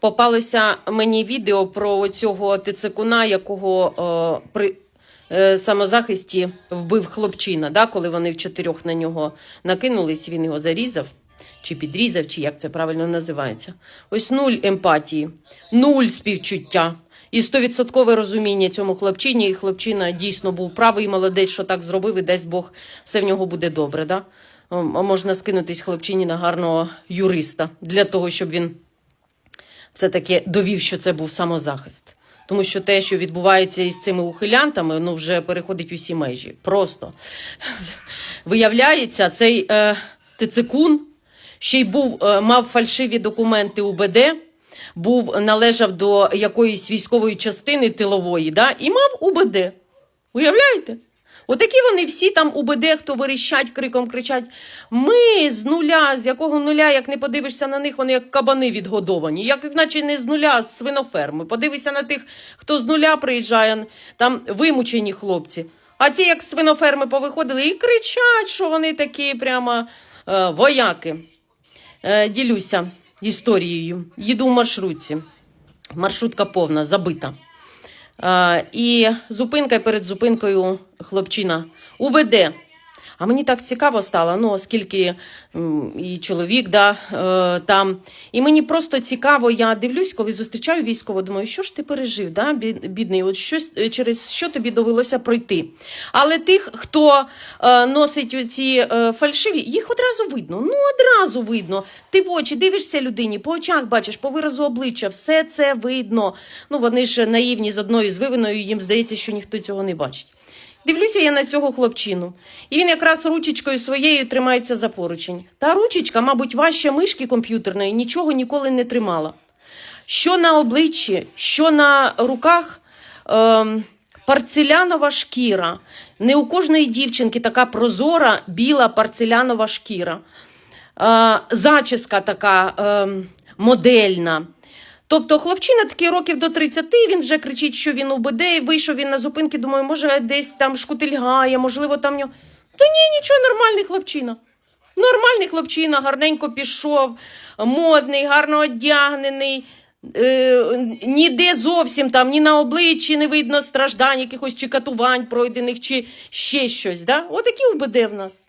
Попалося мені відео про цього тицикуна, якого е, при е, самозахисті вбив хлопчина, да, коли вони в чотирьох на нього накинулись, він його зарізав. Чи підрізав, чи як це правильно називається. Ось нуль емпатії, нуль співчуття і стовідсоткове розуміння цьому хлопчині. І хлопчина дійсно був правий і молодець, що так зробив, і дасть Бог, все в нього буде добре. Да? Можна скинутись хлопчині на гарного юриста для того, щоб він все-таки довів, що це був самозахист. Тому що те, що відбувається із цими ухилянтами, ну вже переходить усі межі. Просто виявляється, цей е, тицикун ще й був, е, мав фальшиві документи УБД, був належав до якоїсь військової частини тилової, да, і мав УБД. Уявляєте? Отакі вони всі там УБД, хто виріщать, криком кричать: ми з нуля, з якого нуля, як не подивишся на них, вони як кабани відгодовані. Як наче не з нуля, а з свиноферми. Подивися на тих, хто з нуля приїжджає, там вимучені хлопці. А ті, як з свиноферми повиходили, і кричать, що вони такі прямо е, вояки. Е, ділюся історією. Їду в маршрутці. Маршрутка повна, забита. А, і зупинка перед зупинкою хлопчина УБД. А мені так цікаво стало, ну, оскільки і чоловік да, е, там. І мені просто цікаво, я дивлюсь, коли зустрічаю військового, думаю, що ж ти пережив, да, бідний, от щось, е, через що тобі довелося пройти. Але тих, хто е, носить ці фальшиві, їх одразу видно. Ну, одразу видно. Ти в очі дивишся людині, по очах бачиш, по виразу обличчя, все це видно. Ну, вони ж наївні з одною звивиною, їм здається, що ніхто цього не бачить. Дивлюся я на цього хлопчину, і він якраз ручечкою своєю тримається за поручень. Та ручечка, мабуть, важче мишки комп'ютерної, нічого ніколи не тримала. Що на обличчі, що на руках ем, парцелянова шкіра. Не у кожної дівчинки така прозора, біла парцелянова шкіра. Е, зачіска така ем, модельна. Тобто хлопчина такий років до 30, він вже кричить, що він УБД, і вийшов він на зупинки, думаю, може десь там шкутильгає, можливо, там нього. Та ні, нічого, нормальний хлопчина. Нормальний хлопчина, гарненько пішов, модний, гарно одягнений. Е, ніде зовсім там, ні на обличчі не видно страждань, якихось чи катувань пройдених, чи ще щось. Да? Отакі УБД в нас.